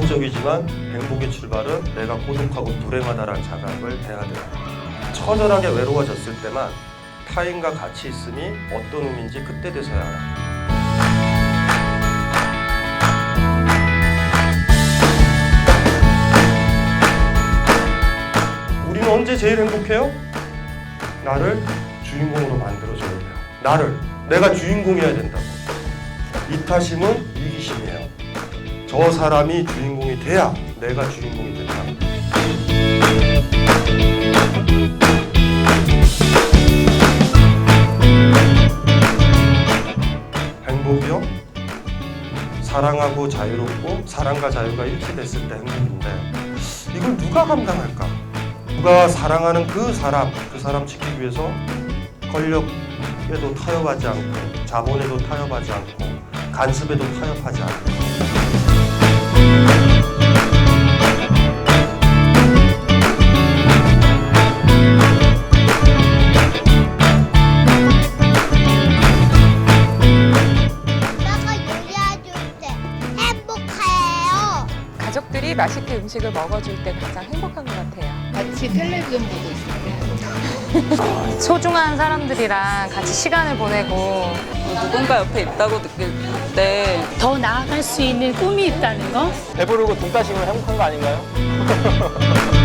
하지만 행복의 출발은 내가 고독하고 불행하다라는 자각을 해야 돼요. 처절하게 외로워졌을 때만 타인과 같이 있음이 어떤 의미인지 그때 돼서야 알아. 우리는 언제 제일 행복해요? 나를 주인공으로 만들어줘야 돼요. 나를 내가 주인공이어야 된다고. 이타심은 이기심이에요. 저 사람이 주인공이 돼야 내가 주인공이 된다. 행복이요? 사랑하고 자유롭고 사랑과 자유가 일치됐을 때 행복인데 이걸 누가 감당할까? 누가 사랑하는 그 사람, 그 사람 지키기 위해서 권력에도 타협하지 않고 자본에도 타협하지 않고 간섭에도 타협하지 않고 맛있게 음식을 먹어줄 때 가장 행복한 것 같아요. 같이 텔레비전 보고 있을 때 소중한 사람들이랑 같이 시간을 보내고 누군가 옆에 있다고 느낄 때 더 나아갈 수 있는 꿈이 있다는 거 배부르고 돈 따시면 행복한 거 아닌가요?